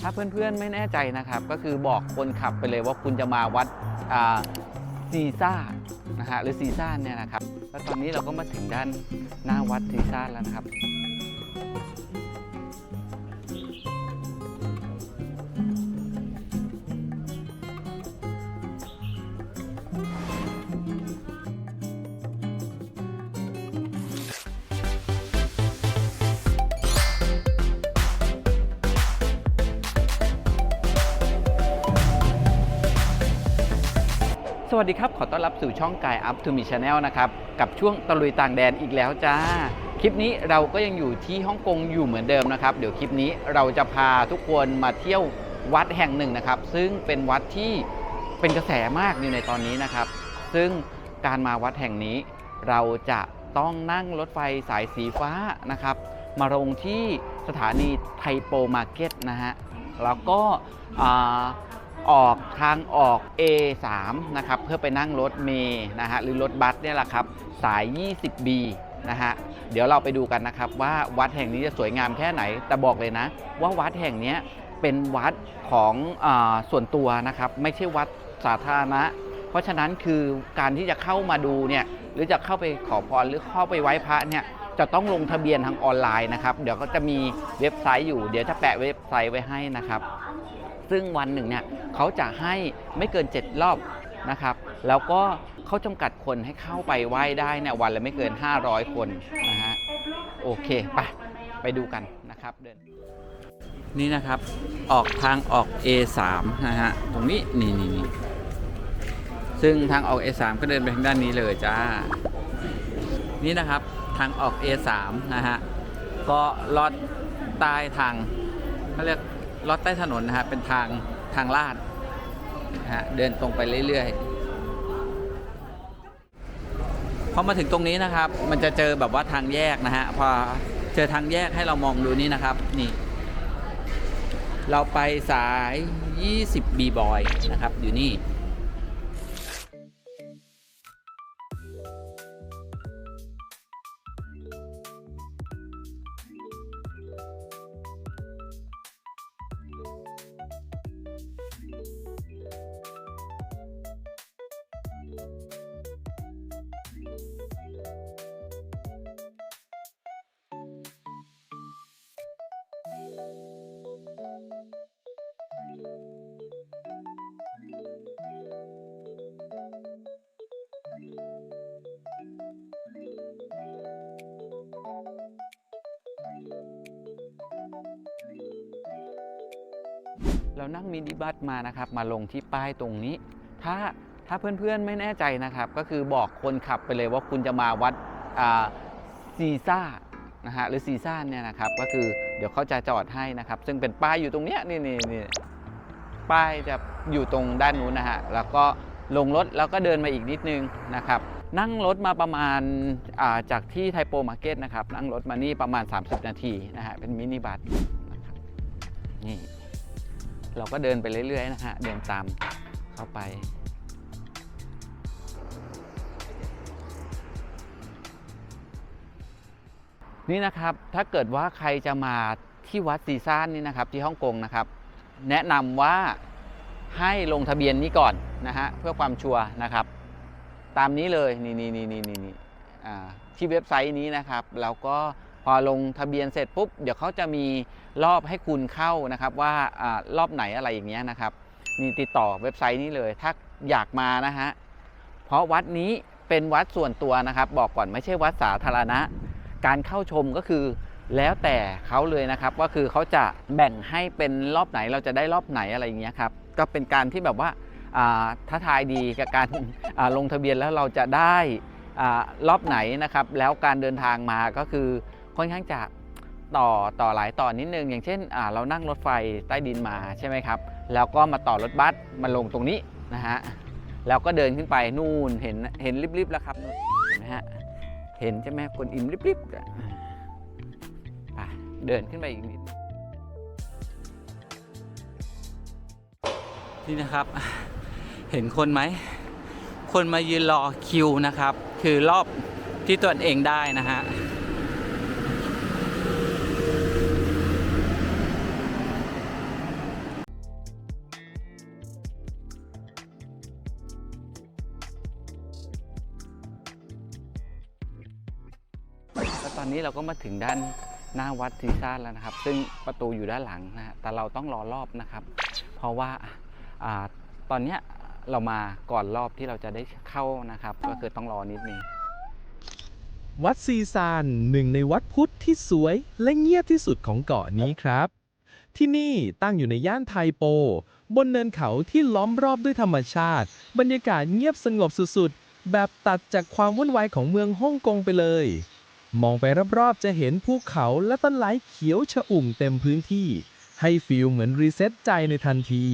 ถ้าเพื่อนๆไม่แน่ใจนะครับ ก็คือบอกคนขับไปเลยว่าคุณจะมาวัดซีซ่านะฮะหรือซีซ่าเนี่ยนะครับ แล้วตอนนี้เราก็มาถึงด้านหน้าวัดซีซ่าแล้วนะครับ สวัสดีครับ ขอต้อนรับสู่ช่องกาย Up to Me Channel นะครับ กับช่วงตะลุยต่างแดนอีกแล้วจ้า คลิปนี้เราก็ยังอยู่ที่ฮ่องกงอยู่เหมือนเดิมนะครับ เดี๋ยวคลิปนี้เราจะพาทุกคนมาเที่ยววัดแห่งหนึ่งนะครับ ซึ่งเป็นวัดที่เป็นกระแสมากอยู่ในตอนนี้นะครับ ซึ่งการมาวัดแห่งนี้ เราจะต้องนั่งรถไฟสายสีฟ้านะครับ มาลงที่สถานีไทโปมาร์เก็ตนะฮะแล้วก็ ออกทางออก A3 นะครับเพื่อไปนั่งรถเมย์นะฮะหรือรถบัสเนี่ยแหละครับสาย 20B นะฮะเดี๋ยวเราไปดูกันนะครับว่าวัดแห่งนี้จะสวยงามแค่ไหน แต่บอกเลยนะ ว่าวัดแห่งนี้เป็นวัดของอส่วนตัวนะครับไม่ใช่วัดสาธารณะ เพราะฉะนั้นคือการที่จะเข้ามาดูเนี่ยหรือจะเข้าไปขอพรหรือเข้าไปไหว้พระเนี่ย จะต้องลงทะเบียนทางออนไลน์นะครับ เดี๋ยวก็จะมีเว็บไซต์อยู่ เดี๋ยวจะแปะเว็บไซต์ไว้ให้นะครับ ซึ่งวันหนึ่งเนี่ยเขาจะให้ไม่เกิน 7 รอบนะครับ แล้วก็เขาจำกัดคนให้เข้าไปไหว้ได้เนี่ยวันละไม่เกิน 500 คนนะฮะ โอเคไปไปดูกันนะครับเดินนี่นะครับออกทางออก A3 นะฮะ ตรงนี้นี่นี่นี่ซึ่งทางออก A3 ก็เดินไปทางด้านนี้เลยจ้า นี่นะครับ ทางออก A3 นะฮะ ก็ลอดใต้ทางเขาเรียกลอดใต้ถนนนะฮะ เป็นทางทางลาดนะฮะ เดินตรงไปเรื่อยๆ พอมาถึงตรงนี้นะครับ มันจะเจอแบบว่าทางแยกนะฮะ พอเจอทางแยกให้เรามองดูนี่นะครับ นี่ เราไปสาย 20 B boy นะครับ อยู่นี่ เรานั่งมินิบัสมานะครับ มาลงที่ป้ายตรงนี้ ถ้าถ้าเพื่อนๆไม่แน่ใจนะครับ ก็คือบอกคนขับไปเลยว่าคุณจะมาวัดซีซ่านะฮะหรือซีซ่าเนี่ยนะครับก็คือ เดี๋ยวเขาจะจอดให้นะครับ ซึ่งเป็นป้ายอยู่ตรงเนี้ยนี่นี่นี่ป้ายจะอยู่ตรงด้านนู้นนะฮะแล้วก็ลงรถแล้วก็เดินมาอีกนิดนึงนะครับนั่งรถมาประมาณาจากที่ไทโปมาร์เก็ตนะครับนั่งรถมานี่ประมาณ 30 นาทีนะฮะเป็นมินิบัสนะครับนี่เราก็เดินไปเรื่อยๆนะฮะเดินตามเข้าไป นี่นะครับถ้าเกิดว่าใครจะมาที่วัดซีซ่านนี่นะครับที่ฮ่องกงนะครับ แนะนำว่าให้ลงทะเบียนนี้ก่อนนะฮะเพื่อความชัวร์นะครับ ตามนี้เลยนี่นี่นี่นี่นี่นี่ที่เว็บไซต์นี้นะครับ แล้วก็พอลงทะเบียนเสร็จปุ๊บ เดี๋ยวเขาจะมีรอบให้คุณเข้านะครับว่าอารอบไหนอะไรอย่างเงี้ยนะครับนี่ติดต่อเว็บไซต์นี้เลย ถ้าอยากมานะฮะเพราะวัดนี้เป็นวัดส่วนตัวนะครับ บอกก่อนไม่ใช่วัดสาธารณะ การเข้าชมก็คือแล้วแต่เขาเลยนะครับว่าคือเขาจะแบ่งให้เป็นรอบไหนเราจะได้รอบไหนอะไรอย่างเงี้ยครับก็เป็นการที่แบบว่าท้าทายดีกับการลงทะเบียนแล้วเราจะได้อรอบไหนนะครับ แล้วการเดินทางมาก็คือค่อนข้างจะต่อต่อหลายต่อนิดนึง อย่างเช่นเรานั่งรถไฟใต้ดินมาใช่ไหมครับ แล้วก็มาต่อรถบัสมาลงตรงนี้นะฮะแล้วก็เดินขึ้นไปนู่นเห็นเห็นริบๆแล้วครับ เห็นใช่ไหมคนอิ่มริบๆอะเดินขึ้นไปอีกนิด นี่นะครับ เห็นคนไหม คนมายืนรอคิวนะครับ คือรอบที่ตัวเองได้นะฮะ นี้เราก็มาถึงด้านหน้าวัดซีซ่านแล้วนะครับ ซึ่งประตูอยู่ด้านหลังนะฮะแต่เราต้องรอรอบนะครับ เพราะว่าอาตอนเนี้ยเรามาก่อนรอบที่เราจะได้เข้านะครับ ก็คือต้องรอนิดนึง วัดซีซานหนึ่งในวัดพุทธที่สวยและเงียบที่สุดของเกาะนี้ครับ ที่นี่ตั้งอยู่ในย่านไทโป บนเนินเขาที่ล้อมรอบด้วยธรรมชาติ บรรยากาศเงียบสงบสุดๆ แบบตัดจากความวุ่นวายของเมืองฮ่องกงไปเลย มองไปรอบๆ จะเห็นภูเขาและต้นไม้เขียวชอุ่มเต็มพื้นที่ ให้ฟีลเหมือนรีเซ็ตใจในทันที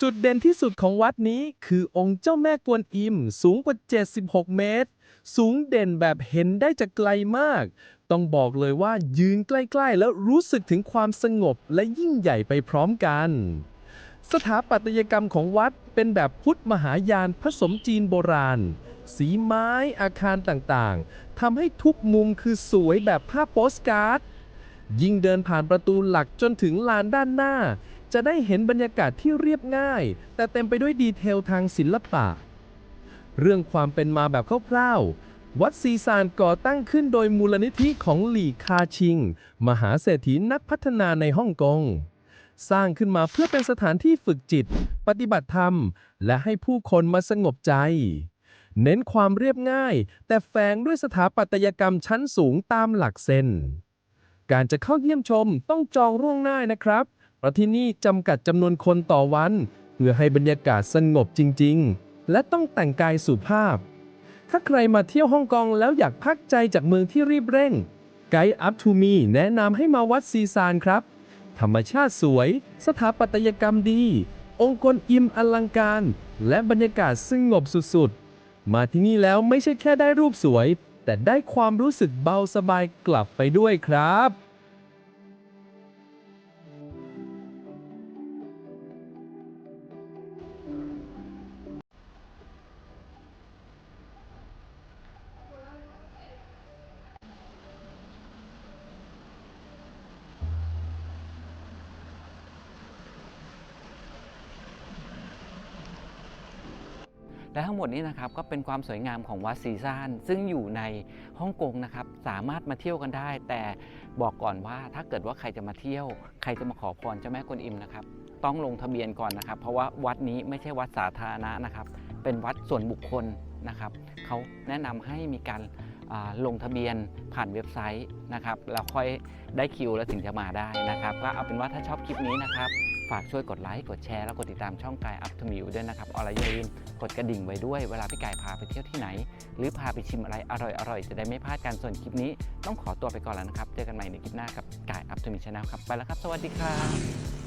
จุดเด่นที่สุดของวัดนี้คือองค์เจ้าแม่กวนอิม สูงกว่า 76 เมตร สูงเด่นแบบเห็นได้จากไกลมาก ต้องบอกเลยว่ายืนใกล้ๆ แล้วรู้สึกถึงความสงบและยิ่งใหญ่ไปพร้อมกัน สถาปัตยกรรมของวัดเป็นแบบพุทธมหายานผสมจีนโบราณ สีไม้อาคารต่างๆทำให้ทุกมุมคือสวยแบบภาพโปสการ์ด ยิ่งเดินผ่านประตูหลักจนถึงลานด้านหน้า จะได้เห็นบรรยากาศที่เรียบง่าย แต่เต็มไปด้วยดีเทลทางศิลปะ เรื่องความเป็นมาแบบคร่าวๆวัดซีซานก่อตั้งขึ้นโดยมูลนิธิของหลี่คาชิง มหาเศรษฐีนักพัฒนาในฮ่องกง สร้างขึ้นมาเพื่อเป็นสถานที่ฝึกจิต ปฏิบัติธรรม และให้ผู้คนมาสงบใจ เน้นความเรียบง่าย แต่แฝงด้วยสถาปัตยกรรมชั้นสูงตามหลักเซนการจะเข้าเยี่ยมชมต้องจองล่วงหน้านะครับเพราะที่นี่จำกัดจำนวนคนต่อวัน เพื่อให้บรรยากาศสงบจริง ๆ และต้องแต่งกายสุภาพ ถ้าใครมาเที่ยวฮ่องกงแล้วอยากพักใจจากเมืองที่รีบเร่ง ไกด์อัพทูมีแนะนำให้มาวัดซีซานครับ ธรรมชาติสวย สถาปัตยกรรมดี องค์กรอิมอลังการ และบรรยากาศสงบสุดๆ มาที่นี่แล้วไม่ใช่แค่ได้รูปสวย แต่ได้ความรู้สึกเบาสบายกลับไปด้วยครับ และทั้งหมดนี้นะครับก็เป็นความสวยงามของวัดซีซานซึ่งอยู่ในฮ่องกงนะครับสามารถมาเที่ยวกันได้ แต่บอกก่อนว่าถ้าเกิดว่าใครจะมาเที่ยว ใครจะมาขอพรเจ้าแม่กวนอิมนะครับต้องลงทะเบียนก่อนนะครับ เพราะว่าวัดนี้ไม่ใช่วัดสาธารณะนะครับ เป็นวัดส่วนบุคคลนะครับเขาแนะนำให้มีการ ลงทะเบียนผ่านเว็บไซต์นะครับแล้วค่อยได้คิวแล้วถึงจะมาได้นะครับ ก็เอาเป็นว่าถ้าชอบคลิปนี้นะครับ ฝากช่วยกดไลค์กดแชร์แล้วกดติดตามช่องกายอัพทมิวด้วยนะครับอะไรอย่าลืมกดกระดิ่งไว้ด้วย เวลาพี่กายพาไปเที่ยวที่ไหน หรือพาไปชิมอะไรอร่อยๆ จะได้ไม่พลาดกันส่วนคลิปนี้ ต้องขอตัวไปก่อนแล้วนะครับ เจอกันใหม่ในคลิปหน้ากับกายอัพทมิชแนลครับไปแล้วครับ สวัสดีครับ